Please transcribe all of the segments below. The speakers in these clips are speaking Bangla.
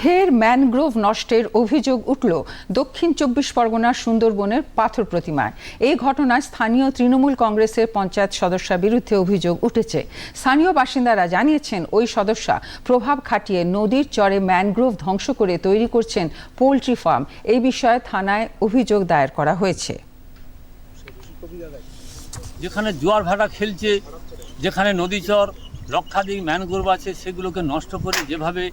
ফের ম্যানগ্রোভ নষ্টের অভিযোগ উঠল দক্ষিণ চব্বিশ পরগনার সুন্দরবনের পাথর প্রতিমায়। এই ঘটনায় স্থানীয় তৃণমূল কংগ্রেসের পঞ্চায়েত সদস্যার বিরুদ্ধে অভিযোগ উঠেছে। স্থানীয় বাসিন্দারা জানিয়েছেন, ওই সদস্যা প্রভাব খাটিয়ে নদীর চরে ম্যানগ্রোভ ধ্বংস করে তৈরি করছেন পোলট্রি ফার্ম। এই বিষয়ে থানায় অভিযোগ দায়ের করা হয়েছে। যেখানে জোয়ার ভাটা খেলছে, যেখানে নদীচর, লক্ষাধিক ম্যানগ্রোভ আছে, সেগুলোকে নষ্ট করে যেভাবে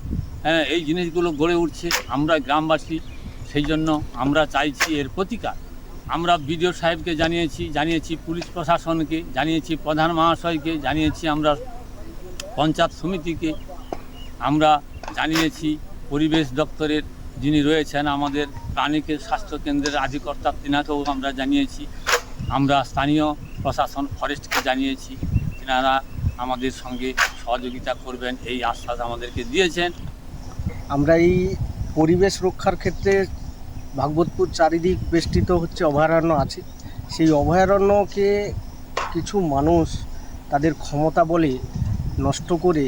হ্যাঁ, এই জিনিসগুলো গড়ে উঠছে। আমরা গ্রামবাসী সেই জন্য আমরা চাইছি এর প্রতিকার। আমরা বিডিও সাহেবকে জানিয়েছি জানিয়েছি পুলিশ প্রশাসনকে জানিয়েছি প্রধান মহাশয়কে জানিয়েছি আমরা পঞ্চায়েত সমিতিকে। আমরা জানিয়েছি পরিবেশ দপ্তরের যিনি রয়েছেন আমাদের প্রাণীকে স্বাস্থ্যকেন্দ্রের আধিকর্তা তিনাকেও আমরা জানিয়েছি। আমরা স্থানীয় প্রশাসন ফরেস্টকে জানিয়েছি। তিনারা আমাদের সঙ্গে সহযোগিতা করবেন এই আশ্বাস আমাদেরকে দিয়েছেন। আমরা এই পরিবেশ রক্ষার ক্ষেত্রে ভাগবতপুর চারিদিক বেষ্টিত হচ্ছে, অভয়ারণ্য আছে। সেই অভয়ারণ্যকে কিছু মানুষ তাদের ক্ষমতা বলে নষ্ট করে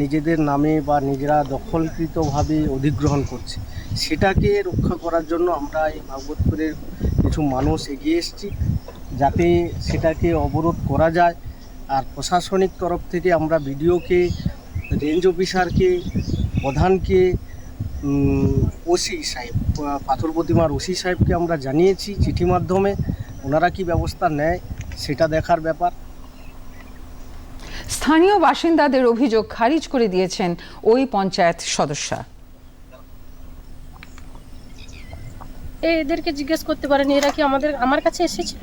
নিজেদের নামে বা নিজেরা দখলকৃতভাবে অধিগ্রহণ করছে। সেটাকে রক্ষা করার জন্য আমরা এই ভাগবতপুরের কিছু মানুষ এগিয়ে এসেছি, যাতে সেটাকে অবরোধ করা যায়। আর প্রশাসনিক তরফ থেকে আমরা বিডিওকে, রেঞ্জ অফিসারকে প্রধানকে ওসি সাহেব পাথর প্রতিমার ওসি সাহেবকে আমরা জানিয়েছি চিঠি মাধ্যমে। ওনারা কি ব্যবস্থা নেয় সেটা দেখার ব্যাপার। স্থানীয় বাসিন্দাদের অভিযোগ খারিজ করে দিয়েছেন ওই পঞ্চায়েত সদস্যা। এদেরকে জিজ্ঞেস করতে পারেনি এরা কি আমাদের আমার কাছে এসেছিল?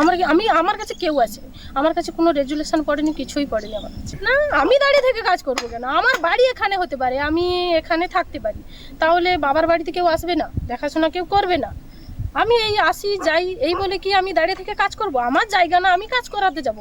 আমার আমি আমার কাছে কেউ আছে। আমার কাছে কোনো রেজুলেশন পড়েনি, কিছুই পড়েনি আমার কাছে। না, আমি দাঁড়িয়ে থেকে কাজ করব কেন? আমার বাড়ি এখানে হতে পারে, আমি এখানে থাকতে পারি। তাহলে বাবার বাড়িতে কেউ আসবে না, দেখাশোনা কেউ করবে না। আমি এই আসি, যাই, এই বলে কি আমি দাঁড়িয়ে থেকে কাজ করব? আমার জায়গা না, আমি কাজ করাতে যাব?